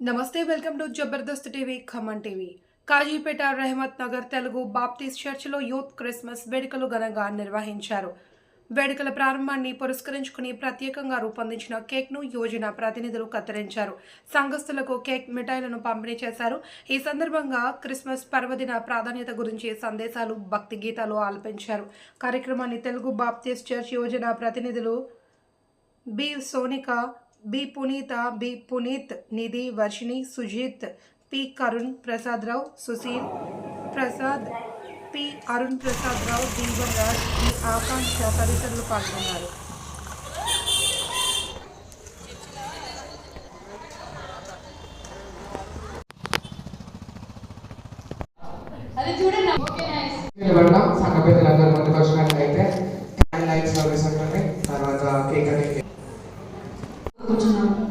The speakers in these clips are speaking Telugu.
నమస్తే welcome to Jabardasth TV Khammam TV. Kazipet Rehmat Nagar Telugu baptist చర్చిలో యూత్ క్రిస్మస్ వేడుకలు ఘనంగా నిర్వహించారు. వేడుకల ప్రారంభాన్ని పురస్కరించుకుని ప్రత్యేకంగా రూపొందించిన కేక్ను యోజన ప్రతినిధులు కత్తిరించారు. సంఘస్థులకు కేక్ మిఠాయిలను పంపిణీ చేశారు. ఈ సందర్భంగా క్రిస్మస్ పర్వదిన ప్రాధాన్యత గురించి సందేశాలు భక్తి గీతాలు ఆలపించారు. కార్యక్రమాన్ని తెలుగు బాప్టిస్ట్ చర్చ్ యోజన ప్రతినిధులు B. Sonika B Punitha B Puneeth Nidhi Varshini Sujith P Karun Prasad Rao Sushil Prasad P Arun Prasad Rao Deevan Raj B Akanksha తదితరులు పాల్గొన్నారు. అది చూడండి. Okay nice. నిలబడడం సంఘ పెద్దలందరూ ముందుకు వచ్చినట్లయితే 我真的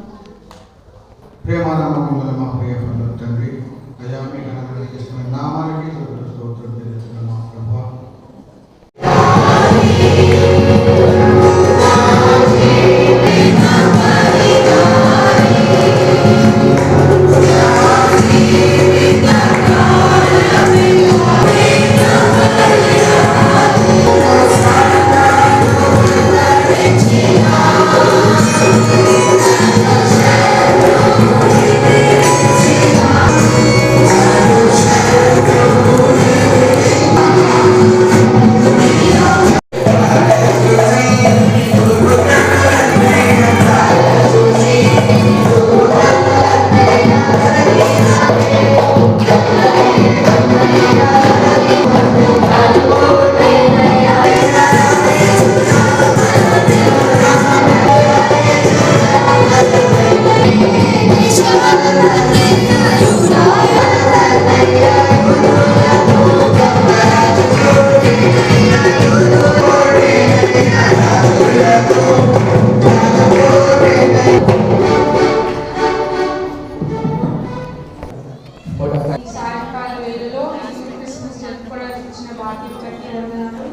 సాయంకాల క్రిస్మస్ జరుపుకోవడానికి ఇచ్చిన భాగ్యం బట్టి వందనాలు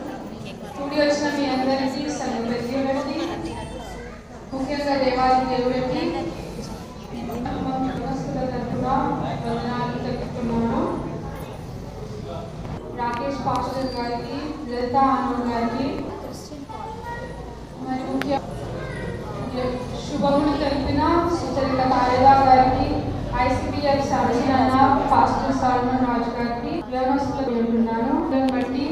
కూడి వచ్చిన మీ అందరికీ సంఘ పెద్దలకి ముఖ్యంగా దేవాలయం దేవుడికి వందనాలు తెలుపుతున్నాను. రాకేష్ పాస్టర్ గారికి లలిత ఆనంద్ గారికి మరి ముఖ్య శుభములు తెలిపిన సుచరిత కాళిదా ఐసిపిఎఫ్ సభ్యులైన పాస్టర్ సాల్మన్ రాజు గారికి వ్యవస్థలు వేడుకున్నాను దాన్ని బట్టి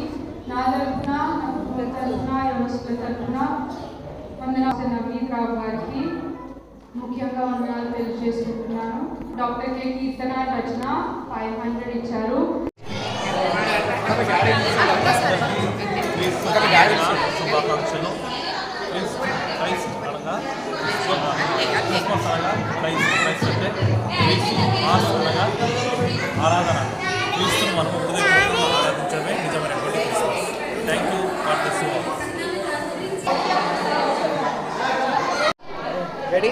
నా తరఫున నా కుటుంబ తరఫున వ్యవస్థల తరఫున వందనాలు నవీన్ రావు గారికి ముఖ్యంగా వందనాలు తెలియజేసుకుంటున్నాను. Doctor K. కీర్తన రచన ఫైవ్ హండ్రెడ్ ఇచ్చారు. అనగా ఆరాధన. క్రీస్తును మనం హృదయపూర్వకంగా ఆరాధించడమే నిజమైనటువంటి Christmas thank you for this ready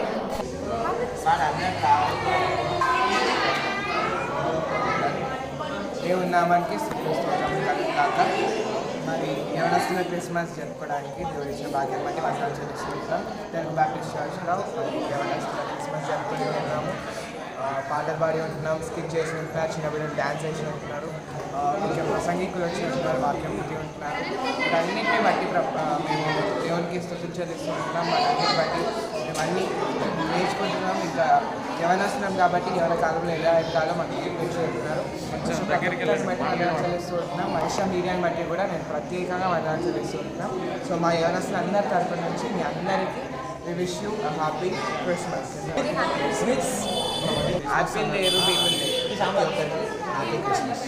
దేవుని నామానికి కాక మరి యవనస్తున్న క్రిస్మస్ జరుపుకోవడానికి దేవుడు ఇచ్చిన భాగ్యం బట్టి వందనాలు చెల్లిస్తున్నాం. తెలుగు బ్యాప్టిస్ట్ చర్చ్లో మరి యవనస్తున్న క్రిస్మస్ జరుపుకుంటున్నాము పాటలు పాడి ఉంటున్నాం స్కిప్ చేసి ఉంటున్నారు చిన్న బిడ్డలు డ్యాన్స్ చేసి ఉంటున్నారు ఆ, ముఖ్య ప్రసంగికులు వచ్చి ఉంటున్నారు వాక్యం పుట్టి ఉంటున్నారు. వీటన్నిటిని బట్టి మేము దేవునికి స్థుతులు చెల్లిస్తూ ఉంటున్నాం వాటన్నిటిని బట్టి మేము అన్ని నేర్చుకుంటున్నాం. ఇంకా యవనస్తున్నాం కాబట్టి యవన కాలంలో ఎలా ఎదగాలో మనకి నేర్చుకుంటున్నారు చెల్లిస్తూ ఉంటున్నాం. మనిషి మీడియాని బట్టి కూడా నేను ప్రత్యేకంగా వందనాలు చెల్లిస్తూ ఉంటున్నాం. సో మా యవనస్తులు అందరి తరపు నుంచి మీ అందరికీ we wish you happy Christmas happy లేరు పీపుల్ హ్యాపీ క్రిస్మస్